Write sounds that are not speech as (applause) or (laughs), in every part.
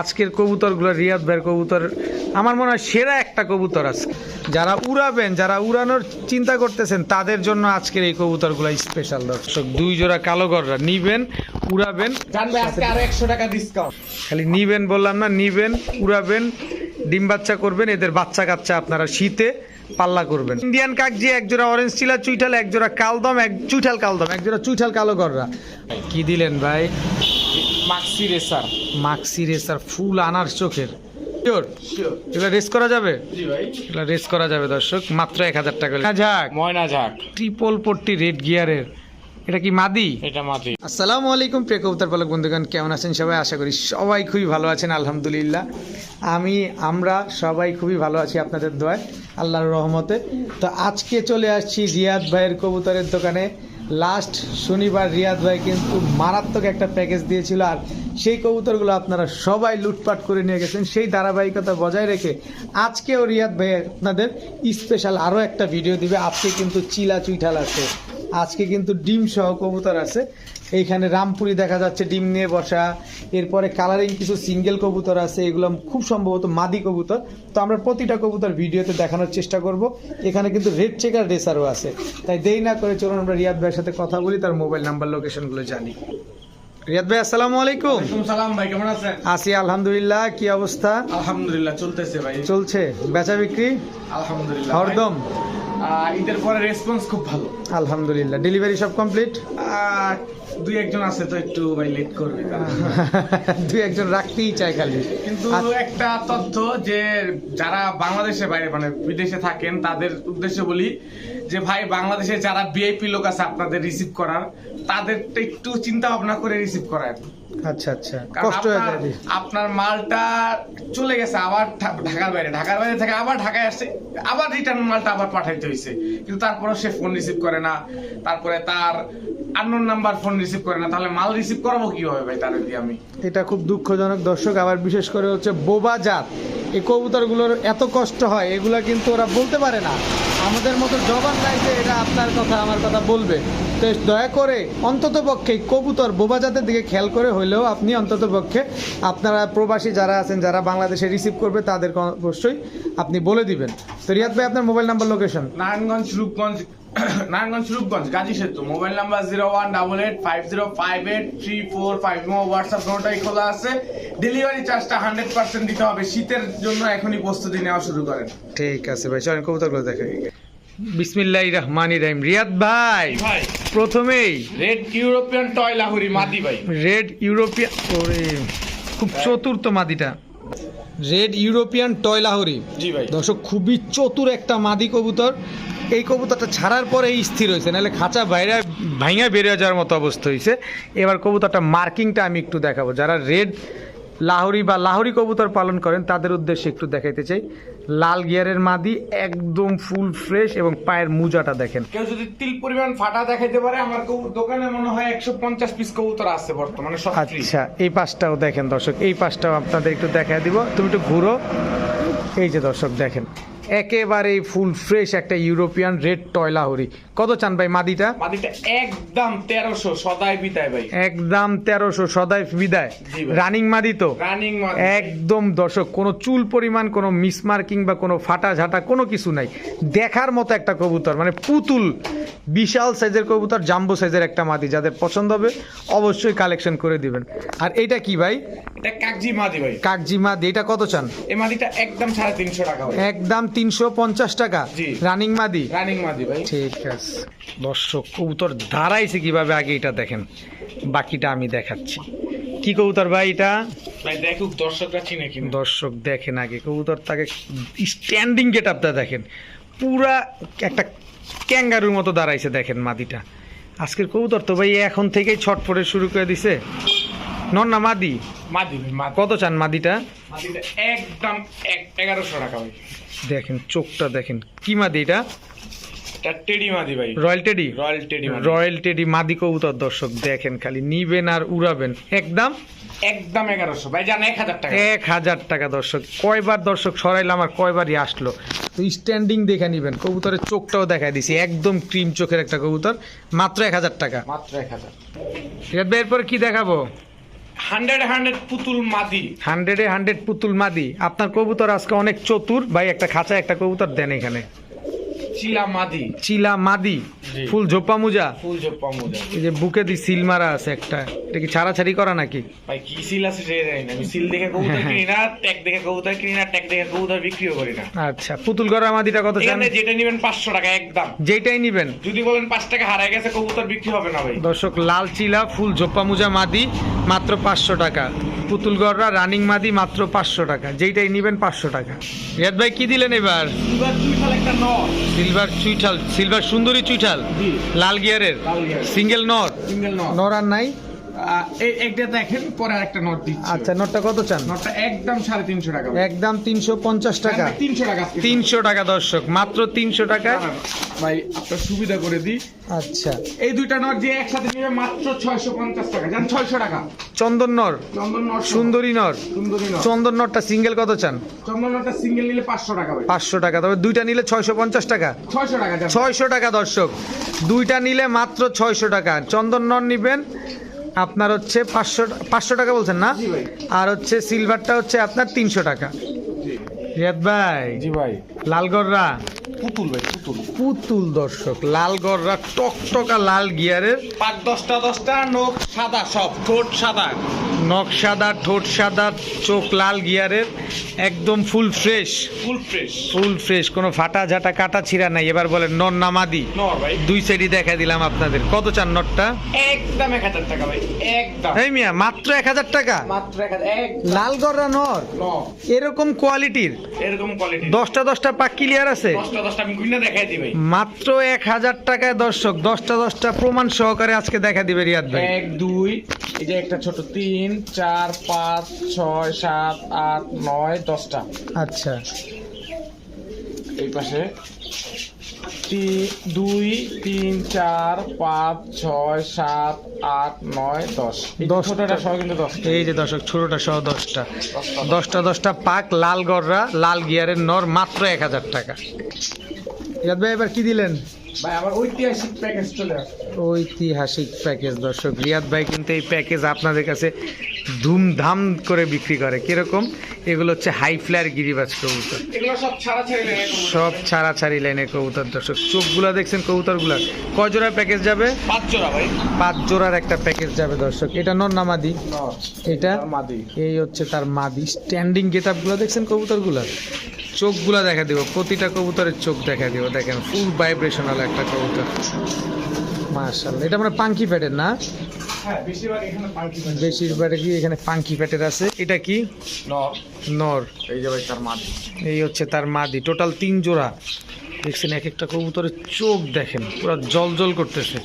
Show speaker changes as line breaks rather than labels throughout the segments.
আজকের কবুতরগুলো রিয়াদ ভাইয়ের কবুতর আমার মনে হয় সেরা একটা কবুতর আজকে যারা উড়াবেন যারা উড়ানোর চিন্তা করতেছেন তাদের জন্য আজকের এই কবুতরগুলো স্পেশাল দর্শক দুই জোড়া কালো গররা নিবেন উড়াবেন
টাকা ডিসকাউন্ট
খালি নিবেন বললাম না নিবেন উড়াবেন ডিম বাচ্চা করবেন এদের বাচ্চা কাচ্চা আপনারা শীতে পাল্লা করবেন ইন্ডিয়ান কাকজি একজোড়া অরেঞ্জ চিলা চুইঠাল একজোড়া কালদম এক চুইঠাল কালদম একজোড়া চুইঠাল কালো গররা কি দিলেন ভাই
মাক্সি রেসার
মাক্সি রেসার ফুল আনার চোখের রেস করা যাবে রেস করা যাবে দর্শক মাত্র এক হাজার টাকা
ঝাঁক ময়না ঝাঁক
ট্রিপল পট্টি রেড গিয়ারের এটা কি মাদি এটা মাদি আসসালামু আলাইকুম পালক বন্ধুগণ কেমন আছেন সবাই আশা করি সবাই খুবই ভালো আছেন আলহামদুলিল্লাহ আমি আমরা সবাই খুবই ভালো আছি আপনাদের দোয়ায় আল্লাহর রহমতে তো আজকে চলে আসছি জিয়াদ ভাইয়ের কবুতরের দোকানে লাস্ট শনিবার রিয়াদ ভাই কিন্তু মারাত্মক একটা প্যাকেজ দিয়েছিল আর সেই কবুতরগুলো আপনারা সবাই লুটপাট করে নিয়ে গেছেন সেই ধারাবাহিকতা বজায় রেখে আজকেও রিয়াদ ভাই আপনাদের স্পেশাল আরও একটা ভিডিও দিবে আজকে কিন্তু চিলা চুইঠাল আছে আজকে কিন্তু ডিম সহ কবুতর আছে এইখানে রামপুরি দেখা যাচ্ছে ডিম নিয়ে বসা এরপরে কালারিং কিছু সিঙ্গেল কবুতর আছে এগুলো খুব সম্ভবত মাদি কবুতর তো আমরা প্রতিটা কবুতর ভিডিওতে দেখানোর চেষ্টা করব এখানে কিন্তু রেড চেকার রেসারও আছে তাই দেই না করে চলুন আমরা রিয়াদ ভাইয়ের সাথে কথা বলি তার মোবাইল নাম্বার লোকেশনগুলো জানি রিয়াদ ভাই আসসালামু আলাইকুম
সালাম ভাই কেমন আছেন
আছি আলহামদুলিল্লাহ কি অবস্থা
আলহামদুলিল্লাহ চলতেছে ভাই
চলছে বেচা বিক্রি আলহামদুলিল্লাহ হরদম ঈদের পরে রেসপন্স খুব ভালো আলহামদুলিল্লাহ ডেলিভারি সব কমপ্লিট
দুই একজন আছে তো একটু ভাই লেট করবে
(laughs) দুই একজন রাখতেই চায় খালি
কিন্তু আচ্ছা। একটা তথ্য যে যারা বাংলাদেশে বাইরে মানে বিদেশে থাকেন তাদের উদ্দেশ্য বলি যে ভাই বাংলাদেশে যারা বিআইপি লোক আছে আপনাদের রিসিভ করার তাদের একটু চিন্তা ভাবনা করে রিসিভ করার আচ্ছা আচ্ছা কষ্ট হয়ে যায় আপনার মালটা চলে গেছে আবার ঢাকার বাইরে ঢাকার বাইরে থেকে আবার ঢাকায় আসছে আবার রিটার্ন মালটা আবার পাঠাইতে হয়েছে কিন্তু তারপরে সে ফোন রিসিভ করে না তারপরে তার আননোন নাম্বার ফোন রিসিভ করে না তাহলে মাল রিসিভ কিভাবে ভাই তার আমি
এটা খুব দুঃখজনক দর্শক আবার বিশেষ করে হচ্ছে বোবা জাত এই কবুতরগুলোর এত কষ্ট হয় এগুলা কিন্তু ওরা বলতে পারে না আমাদের মতো জবান নাই এটা আপনার কথা আমার কথা বলবে তো দয়া করে অন্তত পক্ষে কবুতর বোবা জাতের দিকে খেয়াল করে হলেও আপনি অন্তত পক্ষে আপনারা প্রবাসী যারা আছেন যারা বাংলাদেশে রিসিভ করবে তাদের অবশ্যই আপনি বলে দিবেন তো রিয়াদ ভাই আপনার mobile number location
Narayanganj Rupganj (coughs) Narayanganj Rupganj Gazi Setu mobile number zero one double eight five zero five eight three four five মো হোয়াটসঅ্যাপ নোটাই খোলা আছে ডেলিভারি চার্জটা হান্ড্রেড পার্সেন্ট দিতে হবে শীতের জন্য এখনই প্রস্তুতি নেওয়া শুরু করেন
ঠিক আছে ভাই চলেন কবুতরগুলো দেখে বিসমিল্লাহ রহমান রাহিম রিয়াদ ভাই ভাই প্রথমেই
রেড ইউরোপিয়ান টয় লাহুরি মাদি ভাই
রেড ইউরোপিয়ান ওরে খুব হ্যাঁ। চতুর্থ মাদিটা রেড ইউরোপিয়ান টয় লাহুরি জি ভাই দর্শক খুবই চতুর একটা মাদি কবুতর এই কবুতরটা ছাড়ার পরে স্থির হয়েছে নাহলে খাঁচা বাইরে ভাঙা বেরিয়ে যাওয়ার মতো অবস্থা হয়েছে এবার কবুতরটা মার্কিংটা আমি একটু দেখাবো যারা রেড লাহরি বা লাহরি কবুতর পালন করেন তাদের উদ্দেশ্যে একটু দেখাইতে চাই লাল গিয়ারের মাদি একদম ফুল ফ্রেশ এবং পায়ের মোজাটা দেখেন
কেউ যদি তিল পরিমাণ ফাটা দেখাইতে পারে আমার দোকানে মনে হয় একশো পঞ্চাশ পিস কবুতর আছে বর্তমানে
আচ্ছা এই পাশটাও দেখেন দর্শক এই পাশটাও আপনাদের একটু দেখা দিব তুমি একটু ঘুরো এই যে দর্শক দেখেন একেবারে ফুল ফ্রেশ একটা ইউরোপিয়ান রেড টয়লা হরি কত চান ভাই মাদিটা
মাদিটা একদম তেরোশো সদাই বিদায় ভাই
একদম তেরোশো সদাই বিদায় রানিং মাদি তো রানিং একদম দর্শক কোনো চুল পরিমাণ কোনো মিসমার্কিং বা কোনো ফাটা ঝাটা কোনো কিছু নাই দেখার মতো একটা কবুতর মানে পুতুল বিশাল সাইজের কবুতর জাম্বো সাইজের একটা মাদি যাদের পছন্দ হবে অবশ্যই কালেকশন করে দিবেন আর এটা কি ভাই
এটা কাকজি মাদি ভাই
কাকজি মাদি এটা কত চান
এই মাদিটা একদম সাড়ে তিনশো টাকা
একদম তিনশো পঞ্চাশ টাকা রানিং মাদি
রানিং মাদি ভাই
ঠিক আছে দর্শক কবুতর দাঁড়াইছে কিভাবে আগে এটা দেখেন বাকিটা আমি দেখাচ্ছি কি কবুতর ভাই এটা
দেখুক দর্শকরা চিনে কি
দর্শক দেখেন আগে কবুতর তাকে স্ট্যান্ডিং গেট আপটা দেখেন পুরা একটা ক্যাঙ্গারুর মতো দাঁড়াইছে দেখেন মাদিটা আজকের কবুতর তো ভাই এখন থেকেই ছটফটে শুরু করে দিছে নন না মাদি মাদি কত চান মাদিটা
একদম এগারোশো টাকা ভাই
দেখেন চোখটা দেখেন কি মাদি এটা royal teddy royal teddy royal teddy মাদি কবুতর দর্শক দেখেন খালি নিবেন আর উড়াবেন একদম
একদম এগারোশো জান এক হাজার
এক হাজার টাকা দর্শক কয়বার দর্শক কয়বারই আসলো স্ট্যান্ডিং দেখে নিবেন কবুতরের চোখটাও দেখাই দিছি একদম ক্রিম চোখের একটা কবুতর মাত্র এক হাজার টাকা মাত্র এক হাজার এরপরে কি দেখাবো
হান্ড্রেড হান্ড্রেড পুতুল মাদি
হান্ড্রেডে হান্ড্রেড পুতুল মাদি আপনার কবুতর আজকে অনেক চতুর ভাই একটা খাঁচা একটা কবুতর দেন এখানে চিলা মাদি ফুল ঝোপা মোজা
ফুল ঝোপা মোজা
এই যে বুকে দি সিল মারা আছে একটা এটা কি ছাড়াছাড়ি করা নাকি
ভাই কি সিল আছে সেটা জানি না আমি সিল দেখে কবুতর কিনি না ট্যাগ দেখে কবুতর কিনি না ট্যাগ দেখে কবুতর বিক্রিও করি না
আচ্ছা পুতুল গড়া মাদিটা কত চান
যেটা নেবেন 500 টাকা একদম
যেটাই নেবেন
যদি বলেন 5 টাকা হারায় গেছে কবুতর বিক্রি হবে না ভাই
দর্শক লাল চিলা ফুল ঝোপা মোজা মাদি মাত্র 500 টাকা পুতুল গড়রা রানিং মাদি মাত্র পাঁচশো টাকা যেইটাই নেবেন পাঁচশো টাকা রিয়াদ ভাই কি দিলেন এবার সিলভার চুইঠাল সিলভার সুন্দরী চুইঠাল লাল গিয়ারের সিঙ্গেল নর সিঙ্গেল নর আর নাই আচ্ছা নটটা কত টাকা
একদম টাকা মানে টাকা
টাকা দর্শক মাত্র টাকা
সুবিধা করে দিই আচ্ছা এই দুইটা নট টাকা টাকা
চন্দন নর সুন্দরী নর চন্দন নটটা সিঙ্গেল কত চান পাঁচশো নটটা নিলে টাকা টাকা তবে দুইটা নিলে পঞ্চাশ টাকা ছয়শো টাকা ছয়শো টাকা দর্শক দুইটা নিলে মাত্র ছয়শো টাকা চন্দন নর নিবেন আপনার হচ্ছে পাঁচশো পাঁচশো টাকা বলছেন না আর হচ্ছে সিলভারটা হচ্ছে আপনার তিনশো টাকা রিয়াদ ভাই জি ভাই লালগড়রা
পুতুল ভাই পুতুল
পুতুল দর্শক লাল গররা টকটকা লাল গিয়ারের
পাঁচ দশটা দশটা নখ সাদা সব ঠোঁট সাদা
নখ সাদা ঠোঁট সাদা চোখ লাল গিয়ারের একদম full fresh full fresh full fresh কোনো ফাটা ঝাটা কাটা ছিঁড়া নাই এবার বলেন নর না মাদি নর ভাই দুই সাইডই দেখা দিলাম আপনাদের কত চান নটটা
একদম এক হাজার টাকা ভাই একদম
এই মিয়া মাত্র এক হাজার টাকা মাত্র এক লাল গররা নর এরকম কোয়ালিটির এরকম কোয়ালিটি দশটা দশটা পাক ক্লিয়ার আছে দশটা মাত্র এক হাজার টাকায় দর্শক দশটা দশটা প্রমাণ সহকারে আজকে দেখা দিবে রিয়াদ ভাই
এক দুই এই যে একটা ছোট তিন চার পাঁচ ছয় সাত আট নয় দশটা আচ্ছা এই পাশে তিন দুই তিন চার পাঁচ ছয় সাত আট নয় দশ দশ ছোটটা সহ কিন্তু দশ
এই যে দশক ছোটটা সহ দশটা দশটা দশটা পাক লাল গররা লাল গিয়ারের নর মাত্র এক হাজার টাকা ইয়াদ ভাই এবার কি দিলেন
ঐতিহাসিক প্যাকেজ
ঐতিহাসিক প্যাকেজ দর্শক রিয়াদ ভাই কিন্তু এই প্যাকেজ আপনাদের কাছে ধুমধাম করে বিক্রি করে কিরকম এগুলো হচ্ছে হাই ফ্লায়ার গিরিবাজ কবুতর সব ছাড়া ছাড়ি লাইনের কবুতর দর্শক চোখগুলা দেখছেন কবুতরগুলা কয় জোড়ার প্যাকেজ যাবে পাঁচ জোড়া ভাই পাঁচ জোড়ার একটা প্যাকেজ যাবে দর্শক এটা নন না মাদি এটা এই হচ্ছে তার মাদি স্ট্যান্ডিং গেট আপগুলো দেখছেন কবুতরগুলা চোখগুলা দেখা দিব প্রতিটা কবুতরের চোখ দেখা দিব দেখেন ফুল ভাইব্রেশনাল একটা কবুতর মার্শাল এটা মানে পাঙ্কি প্যাডের না
হ্যাঁ, বেশিরভাগই
এখানে পাঙ্কি প্যাটের আছে এটা কি নর
এই যে ভাই তার মাদি
এই হচ্ছে তার মাদি টোটাল তিন জোড়া দেখছেন এক একটা কবুতরের চোখ দেখেন পুরো জল জল করতেছে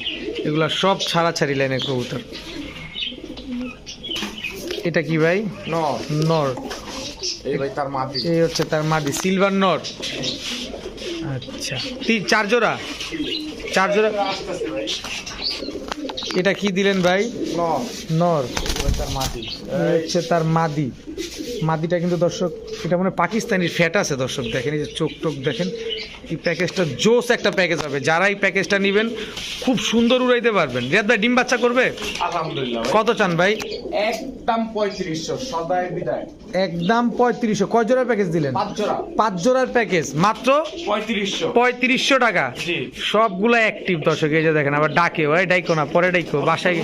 এগুলা সব ছাড়াছাড়ি লাইনের কবুতর এটা কি ভাই নর নর
এই ভাই তার মাদি
এই হচ্ছে তার মাদি সিলভার নর আচ্ছা তিন চার জোড়া চার জোড়া এটা কি দিলেন ভাই নর
হচ্ছে
তার মাদি মাদিটা কিন্তু দর্শক এটা মানে পাকিস্তানি ফ্যাট আছে দর্শক দেখেন এই যে চোখ টোক দেখেন এই প্যাকেজটা জোস একটা প্যাকেজ হবে যারা এই প্যাকেজটা নেবেন খুব সুন্দর উড়াইতে পারবেন রিয়াদ ভাই ডিম বাচ্চা করবে কত চান ভাই
একদম পঁয়ত্রিশশো সদায় বিদায়
একদম পঁয়ত্রিশশো কয় জোড়ার প্যাকেজ দিলেন পাঁচ পাঁচ জোড়ার প্যাকেজ মাত্র পঁয়ত্রিশশো পঁয়ত্রিশশো টাকা সবগুলো অ্যাক্টিভ দর্শক এই যে দেখেন আবার ডাকে ওই ডাইকো না পরে ডাইকো বাসায়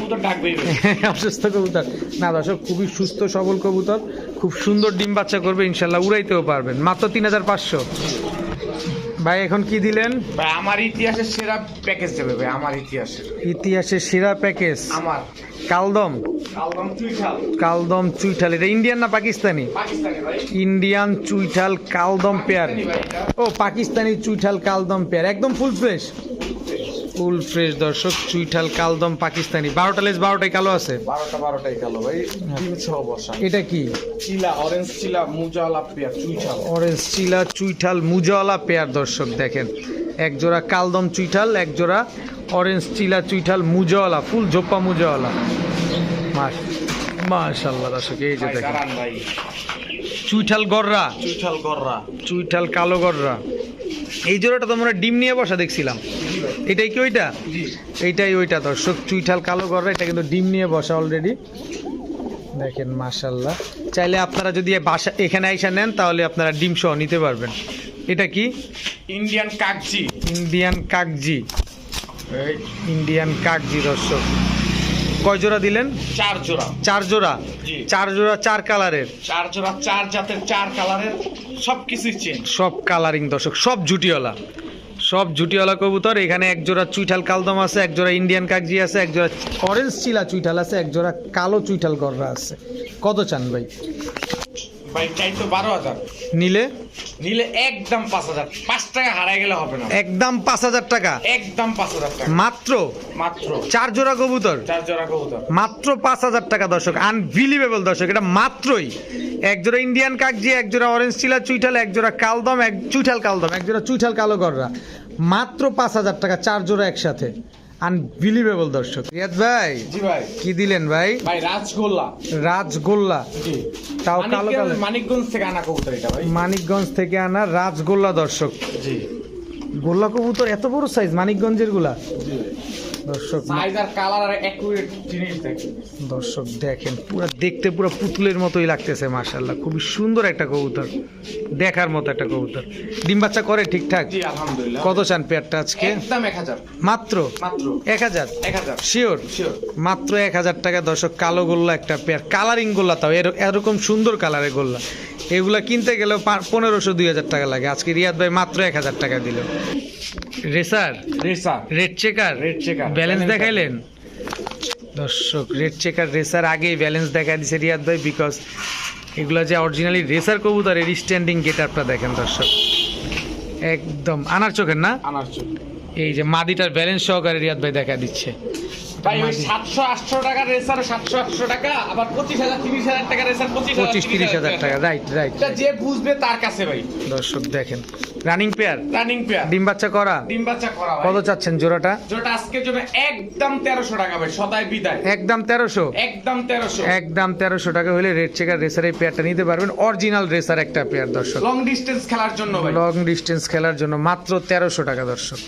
(laughs) অসুস্থ কবুতর না দর্শক খুবই সুস্থ সবল কবুতর খুব সুন্দর ডিম বাচ্চা করবে ইনশাল্লাহ উড়াইতেও পারবেন মাত্র তিন হাজার পাঁচশো ভাই এখন কি দিলেন
ভাই আমার ইতিহাসের সেরা প্যাকেজ দেবে ভাই আমার ইতিহাসের
ইতিহাসের সেরা প্যাকেজ আমার কালদম
কালদম চুইঠাল
কালদম চুইঠাল এটা ইন্ডিয়ান না পাকিস্তানি পাকিস্তানি ভাই ইন্ডিয়ান চুইঠাল কালদম পেয়ার ও পাকিস্তানি চুইঠাল কালদম পেয়ার একদম ফুল ফ্রেশ ফুল ফ্রেশ দর্শক চুইঠাল কালদম পাকিস্তানি বারোটা লেজ বারোটাই কালো আছে
বারোটা বারোটাই কালো ভাই ডিম এটা কি চিলা অরেঞ্জ চিলা মুজাওয়ালা পেয়ার চুইঠাল
অরেঞ্জ চিলা চুইঠাল মুজাওয়ালা পেয়ার দর্শক দেখেন এক জোড়া কালদম চুইঠাল এক জোড়া অরেঞ্জ চিলা চুইঠাল মুজাওয়ালা ফুল ঝোপ্পা মুজাওয়ালা মাস মাশাল্লাহ দর্শক এই যে দেখেন চুইঠাল গররা
চুইঠাল গররা
চুইঠাল কালো গররা এই জোড়াটা তোমরা ডিম নিয়ে বসা দেখছিলাম এটাই কি ওইটা এইটাই ওইটা দর্শক চুইঠাল কালো গড়া এটা কিন্তু ডিম নিয়ে বসা অলরেডি দেখেন মাশাল্লাহ চাইলে আপনারা যদি বাসা এখানে আইসা নেন তাহলে আপনারা ডিম সহ নিতে পারবেন এটা কি
ইন্ডিয়ান কাকজি
ইন্ডিয়ান কাকজি ইন্ডিয়ান কাকজি দর্শক কয় জোড়া দিলেন চার জোড়া চার জোড়া চার জোড়া চার কালারের
চার জোড়া চার জাতের চার কালারের সব কিছুই চেঞ্জ
সব কালারিং দর্শক সব জুটিওয়ালা সব ঝুটিওয়ালা কবুতর এখানে এক জোড়া চুইঠাল কালদম আছে এক জোড়া ইন্ডিয়ান কাগজি আছে এক জোড়া অরেঞ্জ চিলা চুইঠাল আছে এক জোড়া কালো চুইঠাল গররা আছে কত চান ভাই
চার জোড়া
কবুতর মাত্র পাঁচ হাজার টাকা দর্শক আনবিলিভেবল দর্শক এটা মাত্রই ইন্ডিয়ান কাকজি এক অরেঞ্জ চিলা চুইঠাল এক জোড়া কালদম এক চুইঠাল কালদম একজোড়া চুইঠাল কালো ঘররা মাত্র পাঁচ হাজার টাকা চার জোড়া একসাথে আনবিলিভেবল দর্শক রিয়াজ ভাই জি ভাই কি দিলেন ভাই
ভাই রাজগোল্লা
রাজগোল্লা জি তাও কালো কালো
মানিকগঞ্জ থেকে আনা কবুতর এটা ভাই
মানিকগঞ্জ থেকে আনা রাজগোল্লা দর্শক জি গোল্লা কবুতর এত বড় সাইজ মানিকগঞ্জের গুলা জি দর্শক দেখেন দর্শক দেখেন পুরো দেখতে পুরো পুতুলের মতোই লাগতেছে মাশাআল্লাহ খুবই সুন্দর একটা কবুতর দেখার মতো একটা কবুতর ডিম বাচ্চা করে ঠিকঠাক কত চান পেয়ারটা আজকে
একদম 1000 মাত্র মাত্র এক হাজার শিওর শিওর
মাত্র হাজার টাকা দর্শক কালো গোল্লা একটা পেয়ার কালারিং গোল্লা তাও এরকম সুন্দর কালারের গোল্লা এগুলা কিনতে গেলেও পনেরোশো দুই হাজার টাকা লাগে আজকে রিয়াদ ভাই মাত্র এক হাজার টাকা দিল racer racer red checker red checker balance দেখাইলেন দর্শক রেড চেকার রেসার আগেই ব্যালেন্স দেখা দিছে রিয়াদ ভাই বিকজ এগুলো যে অরিজিনালি রেসার কবুতর এর স্ট্যান্ডিং গেটআপটা দেখেন দর্শক একদম আনার চোখের না আনার চোখ এই যে মাদিটার ব্যালেন্স সহকারে রিয়াদ ভাই দেখা দিচ্ছে
ভাই ওই টাকা রেসার টাকা আবার পঁচিশ তিরিশ হাজার টাকা রেসার
টাকা রাইট রাইট
যে বুঝবে তার কাছে ভাই
দর্শক দেখেন রানিং পেয়ার রানিং পেয়ার ডিম বাচ্চা করা
ডিম বাচ্চা করা
কত চাচ্ছেন জোড়াটা
জোড়াটা আজকে জন্য একদম 1300 টাকা ভাই সদাই বিদায়
একদম তেরোশো
একদম তেরোশো
একদম তেরোশো টাকা হলে রেড চেকার রেসার এই পেয়ারটা নিতে পারবেন অরিজিনাল রেসার একটা পেয়ার দর্শক
লং ডিসটেন্স খেলার জন্য
লং ডিসটেন্স খেলার জন্য মাত্র তেরোশো টাকা দর্শক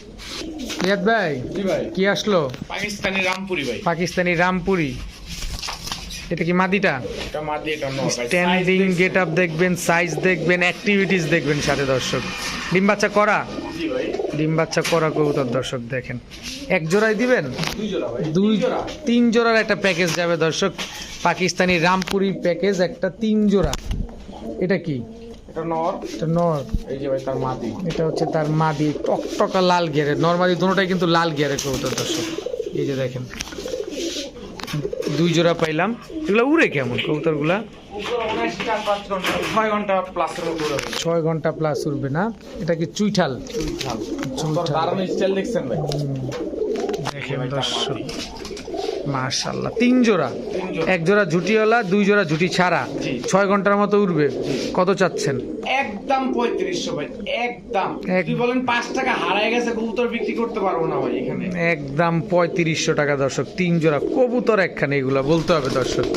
ইয়াদ ভাই কি আসলো
পাকিস্তানি রামপুরি ভাই
পাকিস্তানি রামপুরি এটা কি মাদিটা স্ট্যান্ডিং গেট আপ দেখবেন সাইজ দেখবেন অ্যাক্টিভিটিস দেখবেন সাথে দর্শক ডিম বাচ্চা করা ডিম বাচ্চা করা কবুতর দর্শক দেখেন এক জোড়ায় দিবেন দুই তিন জোড়ার একটা প্যাকেজ যাবে দর্শক পাকিস্তানি রামপুরি প্যাকেজ একটা তিন জোড়া এটা কি এটা নর এটা নর তার মাদি এটা হচ্ছে তার মাদি টকটকা লাল গিয়ারের নর্মালি দুটোটাই কিন্তু লাল গিয়ারের কবুতর দর্শক এই যে দেখেন দুই জোড়া পাইলাম এগুলো উড়ে কেমন কবুতরগুলা ছয় ঘন্টা প্লাস উড়বে না এটা কি চুইঠাল
চুইঠাল
দেখেন দর্শক মাশাল্লাহ তিন জোড়া এক জোড়া ঝুটিওয়ালা দুই জোড়া ঝুটি ছাড়া ছয় ঘন্টার মতো উঠবে কত চাচ্ছেন
একদম পঁয়ত্রিশশো ভাই একদম বলেন পাঁচ টাকা হারাই গেছে কবুতর বিক্রি করতে পারবো না ভাই এখানে
একদম পঁয়ত্রিশশো টাকা দর্শক তিন জোড়া কবুতর একখানে এগুলা বলতে হবে দর্শক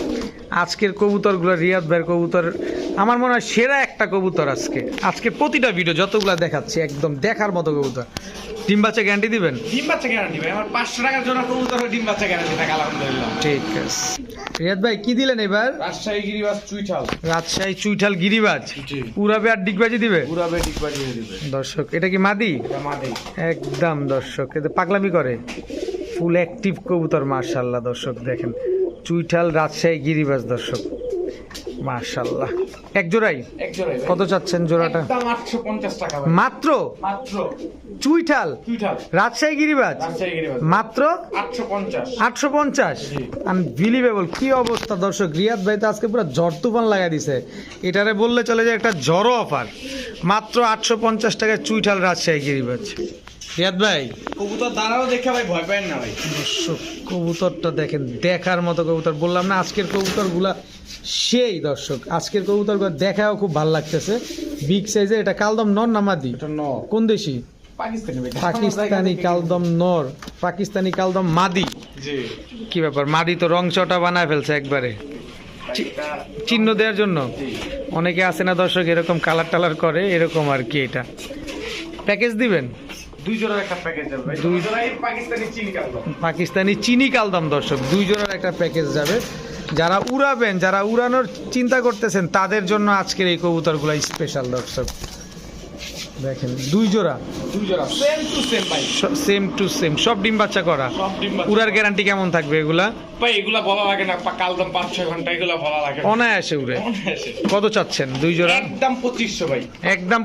আজকের কবুতরগুলো রিয়াদ ভাইয়ের কবুতর আমার মনে হয় সেরা একটা কবুতর আজকে আজকে প্রতিটা ভিডিও যতগুলো দেখাচ্ছি একদম দেখার মতো কবুতর ডিম বাচ্চা গ্যারান্টি দিবেন
ডিম বাচ্চা গ্যারান্টি ভাই আমার পাঁচশো টাকার জন্য কবুতর ডিম বাচ্চা গ্যারান্টি থাকে আলহামদুলিল্লাহ
ঠিক আছে রিয়াদ ভাই কি দিলেন এবার
রাজশাহী গিরিবাজ চুইঠাল
রাজশাহী চুইঠাল গিরিবাজ পুরাবে আর ডিগবাজি দিবে
পুরাবে ডিগবাজি দিবে
দর্শক এটা কি মাদি মাদি একদম দর্শক এতে পাগলামি করে ফুল অ্যাক্টিভ কবুতর মার্শাল্লাহ দর্শক দেখেন চুইঠাল রাজশাহী গিরিবাজ দর্শক মাশাআল্লাহ এক জোড়াই কত চাচ্ছেন জোড়াটা মাত্র মাত্র চুইঠাল রাজশাহী গিরিবাজ রাজশাহী গিরিবাজ মাত্র 850 850 আনবিলিভেবল কি অবস্থা দর্শক রিয়াদ ভাই তো আজকে পুরো জ্বর তুফান লাগাই দিছে এটারে বললে চলে যায় একটা জড়ো অফার মাত্র আটশো পঞ্চাশ টাকায় চুইঠাল রাজশাহী গিরিবাজ রিয়াদ ভাই
কবুতর দাঁড়াও দেখে ভাই ভয় পায় না ভাই
দর্শক কবুতরটা দেখেন দেখার মতো কবুতর বললাম না আজকের কবুতরগুলা সেই দর্শক আজকের কবুতর দেখাও খুব ভালো লাগতেছে বিগ সাইজের এটা কালদম নর না মাদি কোন দেশি পাকিস্তানি কালদম নর পাকিস্তানি কালদম মাদি কি ব্যাপার মাদি তো রং চটা বানায় ফেলছে একবারে চিহ্ন দেওয়ার জন্য অনেকে আছে না দর্শক এরকম কালার টালার করে এরকম আর কি এটা প্যাকেজ দিবেন পাকিস্তানি চিনি কালদম দর্শক দুই জোড়ার একটা প্যাকেজ যাবে যারা উড়াবেন যারা উড়ানোর চিন্তা করতেছেন তাদের জন্য আজকের এই কবুতর স্পেশাল দর্শক দেখেন দুই জোড়া
দুই জোড়া সেম টু সেম ভাই
সেম টু সেম সব ডিম বাচ্চা করা সব ডিম উড়ার গ্যারান্টি কেমন থাকবে এগুলা
ভাই এগুলা বলা লাগে না কাল দাম ঘন্টা বলা লাগে
অনায়াসে উড়ে কত চাচ্ছেন দুই জোড়া
একদম 2500 ভাই একদম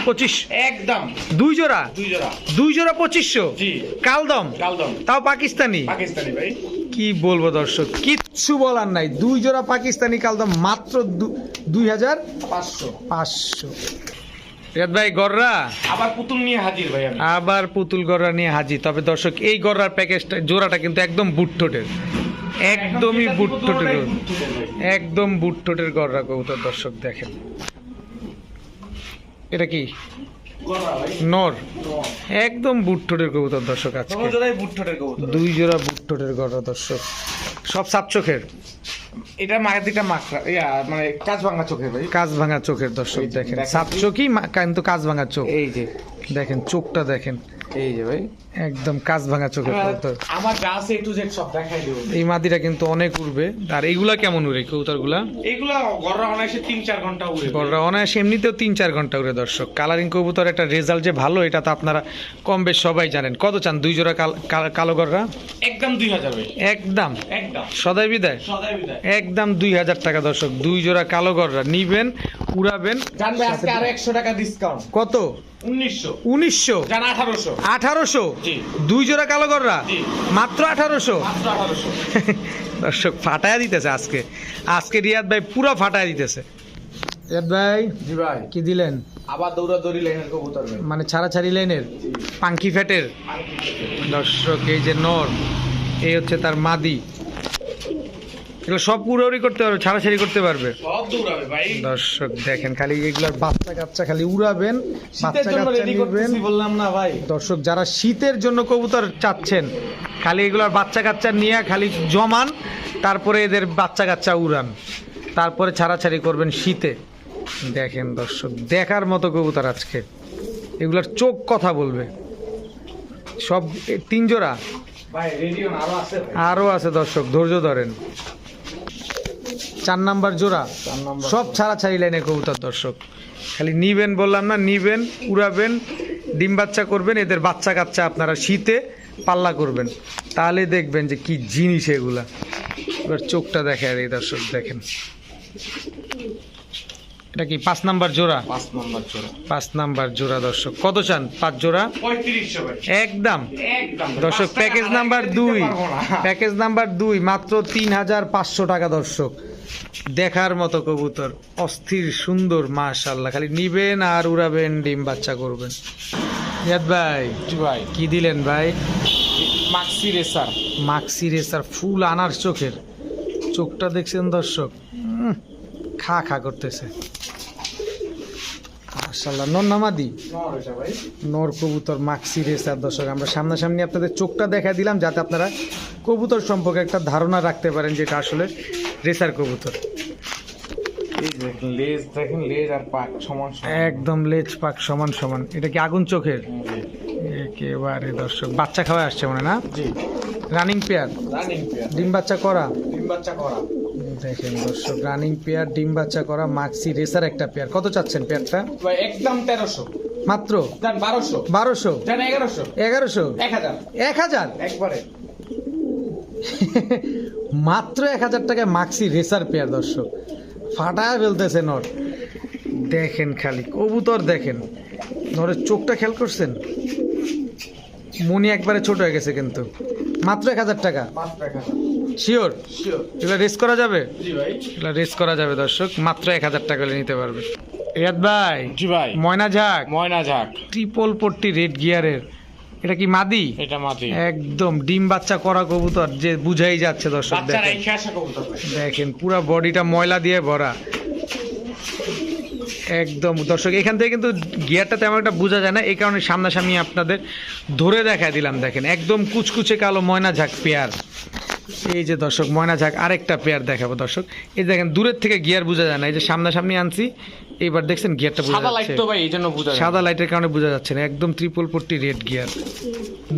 একদম দুই জোড়া দুই জোড়া দুই জোড়া জি কাল কাল
তাও পাকিস্তানি পাকিস্তানি ভাই কি বলবো দর্শক কিচ্ছু বলার নাই দুই জোড়া পাকিস্তানি কালদম মাত্র দুই হাজার পাঁচশো পাঁচশো রিয়াদ ভাই গররা আবার পুতুল গড়রা নিয়ে হাজির তবে দর্শক এই গড়রার প্যাকেজটা জোড়াটা কিন্তু একদম বুটঠোটের একদমই বুটঠোটের একদম বুটঠোটের গড়রা কবুতর দর্শক দেখেন এটা কি নর একদম বুটঠোটের কবুতর দর্শক আছে
দুই জোড়া বুটঠোটের গররা দর্শক
সব সাপচোখের
এটা মাটিটা মাকড়া ইয়া মানে কাজ ভাঙা চোখের ভাই
কাজ ভাঙা চোখের দর্শক দেখেন সাত চোখই কিন্তু কাজ ভাঙা চোখ এই যে দেখেন চোখটা দেখেন একদম কাজ ভাঙা চোখে
আমার গাছ এ টু জেড সব দেখাই দেব
এই মাদিটা কিন্তু অনেক উড়বে আর এইগুলা কেমন উড়ে কবুতরগুলা
এগুলা গররা অনায়াসে তিন চার ঘন্টা উড়ে
গররা অনায়াসে এমনিতেও তিন চার ঘন্টা উড়ে দর্শক কালারিং কবুতর একটা রেজাল্ট যে ভালো এটা তো আপনারা কম বেশ সবাই জানেন কত চান দুই জোড়া কালো গররা
একদম 2000 ভাই একদম একদম সদাই বিদায় সদাই বিদায়
একদম 2000 টাকা দর্শক দুই জোড়া কালো গররা নিবেন উড়াবেন
জানবে আজকে আর 100 টাকা ডিসকাউন্ট
কত উনিশশো আঠারোশো দুই জোড়া মাত্র আঠারোশো (laughs) দর্শক ফাটায় দিতেছে আজকে আজকে রিয়াদ ভাই পুরো ফাটায় দিতেছে রিয়াদ কি দিলেন
আবার দৌড়াদৌড়ি লাইনের
মানে ছাড়াছাড়ি লাইনের পাঙ্কি ফ্যাটের দর্শক এই যে নর এই হচ্ছে তার মাদি এগুলো সব উড়াউড়ি করতে পারবে ছাড়াছাড়ি করতে পারবে দর্শক দেখেন খালি এগুলোর বাচ্চা কাচ্চা খালি উড়াবেন বাচ্চা কাচ্চা
বললাম না ভাই
দর্শক যারা শীতের জন্য কবুতর চাচ্ছেন খালি এগুলোর বাচ্চা কাচ্চা নিয়ে খালি জমান তারপরে এদের বাচ্চা কাচ্চা উড়ান তারপরে ছাড়াছাড়ি করবেন শীতে দেখেন দর্শক দেখার মতো কবুতর আজকে এগুলোর চোখ কথা বলবে সব তিনজোড়া জোড়া আরও আছে দর্শক ধৈর্য ধরেন চার নাম্বার জোড়া সব ছাড়া ছাড়ি লাইনে কবুতর দর্শক খালি নিবেন বললাম না নিবেন উড়াবেন ডিম বাচ্চা করবেন এদের বাচ্চা কাচ্চা আপনারা শীতে পাল্লা করবেন তাহলে দেখবেন যে কি জিনিস এগুলা এবার চোখটা দেখে আর এই দর্শক দেখেন এটা কি পাঁচ নাম্বার জোড়া
পাঁচ নাম্বার জোড়া
পাঁচ নাম্বার জোড়া দর্শক কত চান পাঁচ জোড়া একদম দর্শক প্যাকেজ মানে নাম্বার দুই প্যাকেজ নাম্বার দুই মাত্র তিন হাজার পাঁচশো টাকা দর্শক দেখার মতো কবুতর অস্থির সুন্দর মাশাল্লাহ খালি নিবেন আর উড়াবেন ডিম বাচ্চা করবেন ইয়াদ ভাই ভাই কি দিলেন ভাই
মাক্সি রেসার
মাক্সি রেসার ফুল আনার চোখের চোখটা দেখছেন দর্শক খা খা করতেছে মার্শাল্লাহ নর নামাদি নর কবুতর মাক্সি রেসার দর্শক আমরা সামনাসামনি আপনাদের চোখটা দেখা দিলাম যাতে আপনারা কবুতর সম্পর্কে একটা ধারণা রাখতে পারেন যেটা আসলে রেসার কবুতর
লেজ দেখেন লেজ আর পাক সমান
একদম লেজ পাক সমান সমান এটা কি আগুন চোখের একেবারে দর্শক বাচ্চা খাওয়া আসছে মনে না রানিং পেয়ার ডিম বাচ্চা করা
ডিম বাচ্চা করা
দেখেন দর্শক রানিং পেয়ার ডিম বাচ্চা করা মাক্সি রেসার একটা পেয়ার কত চাচ্ছেন পেয়ারটা
একদম তেরোশো মাত্র বারোশো বারোশো এগারোশো এগারোশো এক হাজার এক হাজার একবারে
(laughs) মাত্র এক হাজার টাকায় মাক্সি রেসার পেয়ার দর্শক ফাটায় ফেলতেছে নর দেখেন খালি কবুতর দেখেন নরের চোখটা খেয়াল করছেন মনি একবারে ছোট হয়ে গেছে কিন্তু মাত্র এক হাজার টাকা শিওর এগুলো রেস করা যাবে
এগুলো
রেস করা যাবে দর্শক মাত্র এক হাজার টাকা হলে নিতে পারবে রিয়াদ ভাই জি ভাই ময়না ঝাঁক ময়না ঝাঁক ট্রিপল পট্টি রেড গিয়ারের এটা কি মাদি এটা মাদি একদম ডিম বাচ্চা করা কবুতর যে বুঝাই যাচ্ছে দর্শক দেখেন দেখেন পুরো বডিটা ময়লা দিয়ে ভরা একদম দর্শক এখান থেকে কিন্তু গিয়ারটা তেমন একটা বোঝা যায় না এই কারণে সামনাসামনি আপনাদের ধরে দেখায় দিলাম দেখেন একদম কুচকুচে কালো ময়না ঝাঁক পেয়ার এই যে দর্শক ময়না ঝাঁক আরেকটা পেয়ার দেখাবো দর্শক এই দেখেন দূরের থেকে গিয়ার বোঝা যায় না এই যে সামনাসামনি আনছি এবার দেখছেন গিয়ারটা বোঝা সাদা
লাইট তো ভাই এইজন্য বোঝা
সাদা লাইটের কারণে বোঝা যাচ্ছে না একদম ট্রিপল পট্টি রেড গিয়ার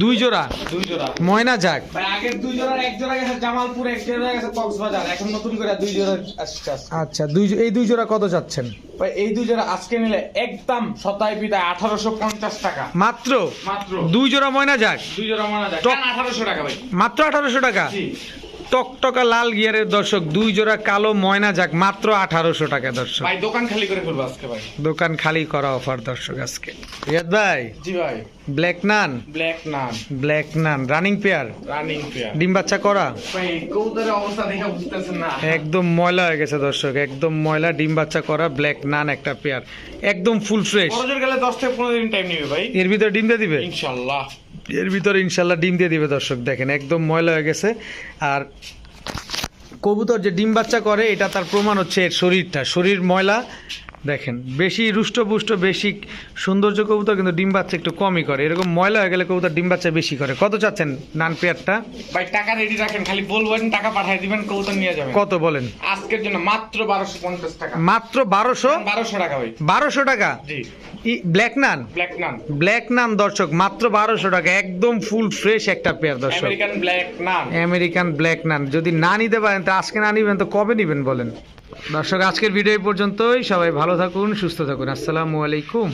দুই জোড়া দুই জোড়া ময়না যাক
ভাই আগের দুই জোড়ার এক জোড়া গেছে জামালপুর এক জোড়া গেছে কক্সবাজার এখন নতুন করে দুই জোড়া আসছে
আচ্ছা দুই এই দুই জোড়া কত যাচ্ছেন
ভাই এই দুই জোড়া আজকে নিলে একদম শতায় পিতা 1850 টাকা মাত্র মাত্র
দুই জোড়া ময়না যাক
দুই জোড়া ময়না যাক 1800 টাকা ভাই
মাত্র 1800 টাকা জি টকটকা লাল গিয়ারের দর্শক দুই জোড়া কালো ময়না যাক মাত্র আঠারোশো টাকা দর্শক
ভাই দোকান খালি করে ফেলবো আজকে ভাই
দোকান খালি করা অফার দর্শক আজকে রিয়াদ ভাই জি ভাই black nun black nun black nun running pair running pair ডিম বাচ্চা করা
ভাই কৌদের অবস্থা দেখে বুঝতেছেন না
একদম ময়লা হয়ে গেছে দর্শক একদম ময়লা ডিম বাচ্চা করা ব্ল্যাক নান একটা পেয়ার একদম ফুল ফ্রেশ
গেলে 10 থেকে 15 দিন টাইম নেবে ভাই
এর ভিতরে ডিম দিয়ে দিবে ইনশাআল্লাহ এর ভিতরে ইনশাল্লাহ ডিম দিয়ে দিবে দর্শক দেখেন একদম ময়লা হয়ে গেছে আর কবুতর যে ডিম বাচ্চা করে এটা তার প্রমাণ হচ্ছে এর শরীরটা শরীর ময়লা দেখেন বেশি রুষ্টপুষ্ট বেশি সৌন্দর্য কবুতর কিন্তু ডিম বাচ্চা একটু কমই করে এরকম ময়লা হয়ে গেলে কবুতর ডিম বাচ্চা বেশি করে কত চাচ্ছেন নান পেয়ারটা
ভাই টাকা রেডি রাখেন খালি বলবেন টাকা পাঠিয়ে দিবেন কবুতর নিয়ে যাবেন কত বলেন আজকের জন্য মাত্র 1250 টাকা
মাত্র 1200 1200 টাকা ভাই 1200 টাকা জি black nun black nun black nun দর্শক মাত্র 1200 টাকা একদম ফুল ফ্রেশ একটা পেয়ার দর্শক
American black nun
American black nun যদি না নিতে পারেন তো আজকে না নিবেন তো কবে নিবেন বলেন দর্শক আজকের ভিডিও পর্যন্তই সবাই ভালো থাকুন সুস্থ থাকুন আসসালামু আলাইকুম